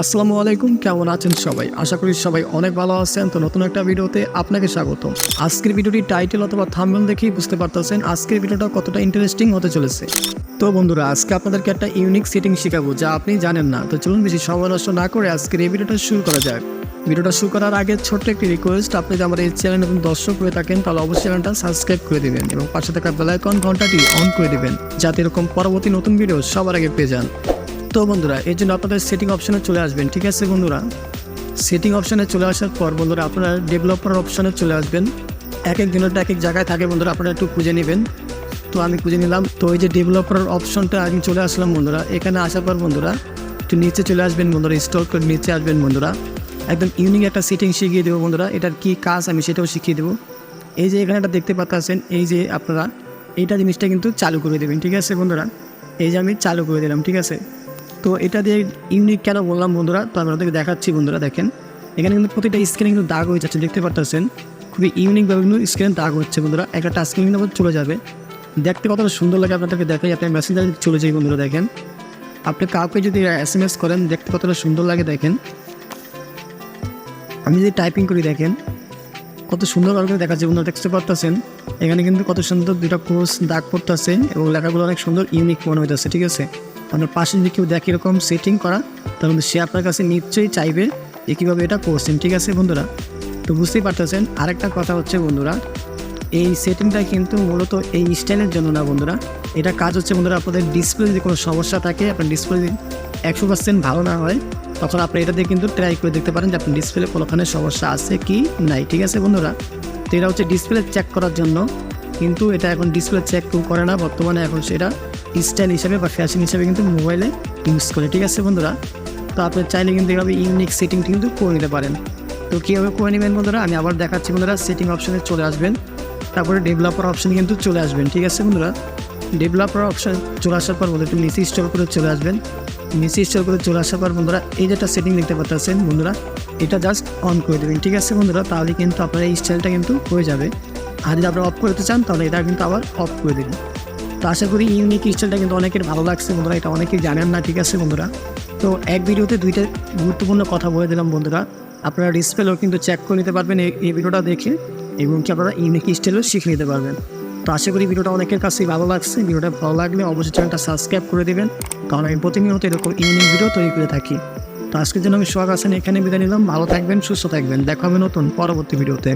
আসসালামু আলাইকুম, কেমন আছেন সবাই? আশা করি সবাই অনেক ভালো আছেন। তো নতুন একটা ভিডিওতে আপনাকে স্বাগত। আজকের ভিডিওটি টাইটেল অথবা থাম্বনেল দেখেই বুঝতে পারতেছেন আজকের ভিডিওটা কতটা ইন্টারেস্টিং হতে চলেছে। তো বন্ধুরা, আজকে আপনাদেরকে একটা ইউনিক সেটিং শেখাবো যা আপনি জানেন না। তো চলুন বেশি সময় নষ্ট না করে আজকের এই ভিডিওটা শুরু করা যাক। ভিডিওটা শুরু করার আগে ছোট্ট একটি রিকোয়েস্ট আপনি যদি আমার এই চ্যানেল নতুন দর্শক হয়ে থাকেন, তাহলে অবশ্যই চ্যানেলটা সাবস্ক্রাইব করে দিবেন এবং পাশে থাকা বেলাইকন ঘন্টাটি অন করে দিবেন, যাতে এরকম পরবর্তী নতুন ভিডিও সবার আগে পেয়ে যান। তো বন্ধুরা, এর জন্য আপনাদের সেটিং অপশনে চলে আসবেন, ঠিক আছে বন্ধুরা? সেটিং অপশানে চলে আসার পর বন্ধুরা, আপনারা ডেভেলপার অপশনে চলে আসবেন। এক এক দিনের এক এক জায়গায় থাকে বন্ধুরা, আপনারা একটু খুঁজে নেবেন। তো আমি খুঁজে নিলাম, তো এই যে ডেভেলপার অপশনটা আমি চলে আসলাম বন্ধুরা। এখানে আসার পর বন্ধুরা, একটু নিচে চলে আসবেন বন্ধুরা স্টল করে নিচে আসবেন বন্ধুরা। একদম ইউনিক একটা সেটিং শিখিয়ে দেবো বন্ধুরা, এটার কী কাজ আমি সেটাও শিখিয়ে দেবো। এই যে এখানে একটা দেখতে পাচ্ছেন, এই যে আপনারা, এইটা জিনিসটা কিন্তু চালু করে দেবেন, ঠিক আছে বন্ধুরা? এই যে আমি চালু করে দিলাম, ঠিক আছে? তো এটা দিয়ে ইউনিক কেন বললাম বন্ধুরা? তো আমি আপনাদেরকে দেখাচ্ছি বন্ধুরা, দেখেন। এখানে কিন্তু প্রতিটা স্ক্রিনে কিন্তু দাগ হয়ে যাচ্ছে, দেখতে পাচ্ছেন খুবই ইউনিকভাবে কিন্তু স্ক্রিনে দাগ হচ্ছে বন্ধুরা। একটা টাচ স্ক্রিন কিন্তু চলে যাবে। দেখতে কতটা সুন্দর লাগে আপনাদেরকে দেখাই, আপনি মেসেঞ্জারে চলে যাই বন্ধুরা, দেখেন। আপনি কাউকে যদি এস এম এস করেন, দেখতে কতটা সুন্দর লাগে, দেখেন। আমি যদি টাইপিং করি, দেখেন। কত সুন্দরভাবে দেখাচ্ছে বন্ধুরা, দেখতে পারতেছেন? এখানে কিন্তু কত সুন্দর দুটা কোর্স দাগ পড়তেছে এবং লেখাগুলো অনেক সুন্দর ইউনিক মনে হইতেছে, ঠিক আছে? আপনার পাশে যদি কেউ দেখে এরকম সেটিং করা, তাহলে সে আপনার কাছে নিশ্চয়ই চাইবে যে কীভাবে এটা করছেন। ঠিক আছে বন্ধুরা? তো বুঝতেই পারতেছেন। আরেকটা কথা হচ্ছে বন্ধুরা, এই সেটিংটা কিন্তু মূলত এই স্টাইলের জন্য না বন্ধুরা। এটা কাজ হচ্ছে বন্ধুরা আপনাদের ডিসপ্লে যদি কোনো সমস্যা থাকে, আপনার ডিসপ্লে যদি একশো পার্সেন্ট ভালো না হয়, তখন আপনি এটা দিয়ে কিন্তু ট্রাই করে দেখতে পারেন যে আপনার ডিসপ্লে কোনোখানে সমস্যা আছে কি নাই। ঠিক আছে বন্ধুরা? তো এটা হচ্ছে ডিসপ্লে চেক করার জন্য। কিন্তু এটা এখন ডিসপ্লে চেক করে না। বর্তমানে এখন সেটা স্টাইল হিসাবে বা ফ্যাশন হিসাবে কিন্তু মোবাইলে ইউজ করে, ঠিক আছে বন্ধুরা? তো আপনি চাইলে কিন্তু এভাবে ইউনিক সেটিং কিন্তু করে নিতে পারেন। তো কীভাবে করে নেবেন বন্ধুরা? আমি আবার দেখাচ্ছি বন্ধুরা সেটিং অপশনে চলে আসবেন। তারপরে ডেভেলপার অপশন কিন্তু চলে আসবেন, ঠিক আছে বন্ধুরা? ডেভেলপার অপশন চলে আসার পর বন্ধুরা, একটু নিচে স্টল করে চলে আসবেন। নিচে স্টল করে চলে আসার পর বন্ধুরা, এই যেটা সেটিং দেখতে পাচ্ছেন বন্ধুরা, এটা জাস্ট অন করে দেবেন, ঠিক আছে বন্ধুরা? তাহলে কিন্তু আপনার এই স্টাইলটা কিন্তু হয়ে যাবে। আর যদি আপনারা অফ করতে চান, তাহলে এটা কিন্তু আবার অফ করে দেবেন। তো আশা করি ইউনিক স্টাইলটা কিন্তু অনেকের ভালো লাগছে, বন্ধুরা, এটা অনেকেই জানেন না, ঠিক আছে, বন্ধুরা? তো এক ভিডিওতে দুইটা গুরুত্বপূর্ণ কথা বলে দিলাম, বন্ধুরা। আপনারা ডিসপ্লেও কিন্তু চেক করে নিতে পারবেন এই ভিডিওটা দেখে, এবং কি আপনারা ইউনিক স্টাইলও শিখে নিতে পারবেন। তো আশা করি ভিডিওটা অনেকের কাছেই ভালো লাগছে। ভিডিওটা ভালো লাগলে অবশ্যই চ্যানেলটা সাবস্ক্রাইব করে দেবেন। কারণ আমি প্রতিনিয়ত এরকম ইউনিক ভিডিও তৈরি করে থাকি। তো আজকের জন্য আমি সোহাগ হাসান এখানে বিদায় নিলাম। ভালো থাকবেন, সুস্থ থাকবেন। দেখা হবে নতুন, পরবর্তী ভিডিওতে।